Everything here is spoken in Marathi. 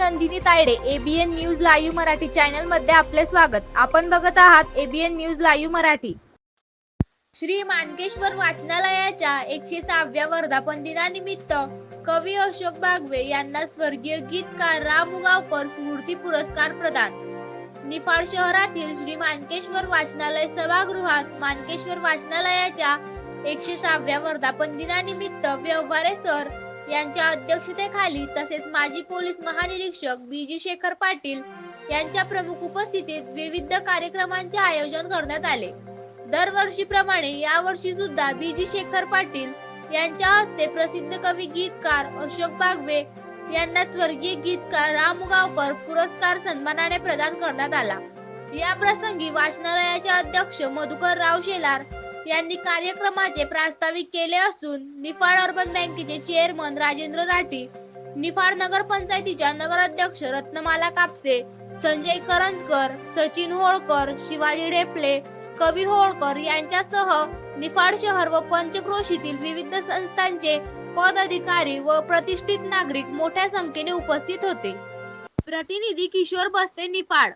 Nandini Taide ABN news live Marathi चॅनलमध्ये आपले स्वागत. आपण बघत आहात ABN news live Marathi. Shri Mankeshwar वाचनालयाच्या एकशे सहाव्या वर्धापन दिनानिमित्त कवी अशोक बागवे यांना स्वर्गीय गीतकार राम उगावकर स्मृती पुरस्कार प्रदान. निफाड शहरातील श्री मानकेश्वर वाचनालय सभागृहात मानकेश्वर वाचनालयाच्या एकशे सहाव्या वर्धापन दिनानिमित्त व्यवहारे सर यांच्या अध्यक्षतेखाली तसेच माजी पोलीस महानिरीक्षक बी जी शेखर पाटील यांच्या प्रमुख उपस्थितीत विविध कार्यक्रमांचे आयोजन करण्यात आले. दरवर्षीप्रमाणे यावर्षी सुद्धा बी जी शेखर पाटील यांच्या हस्ते प्रसिद्ध कवी गीतकार अशोक बागवे यांना स्वर्गीय गीतकार राम गावकर पुरस्कार सन्मानाने प्रदान करण्यात आला. या प्रसंगी वाचनालयाचे अध्यक्ष मधुकर राव शेलार यांनी कार्यक्रमाचे प्रास्ताविक केले असून निफाड अर्बन बँकेचे चेअरमन राजेंद्र राठी निफाड नगर पंचायतीच्या नगराध्यक्ष रत्नमाला कापसे संजय करंजकर सचिन होळकर शिवाजी ढेपले कवी होळकर यांच्यासह निफाड शहर व पंचक्रोशीतील विविध संस्थांचे पदाधिकारी व प्रतिष्ठित नागरिक मोठ्या संख्येने उपस्थित होते. प्रतिनिधी किशोर बस्ते निफाड.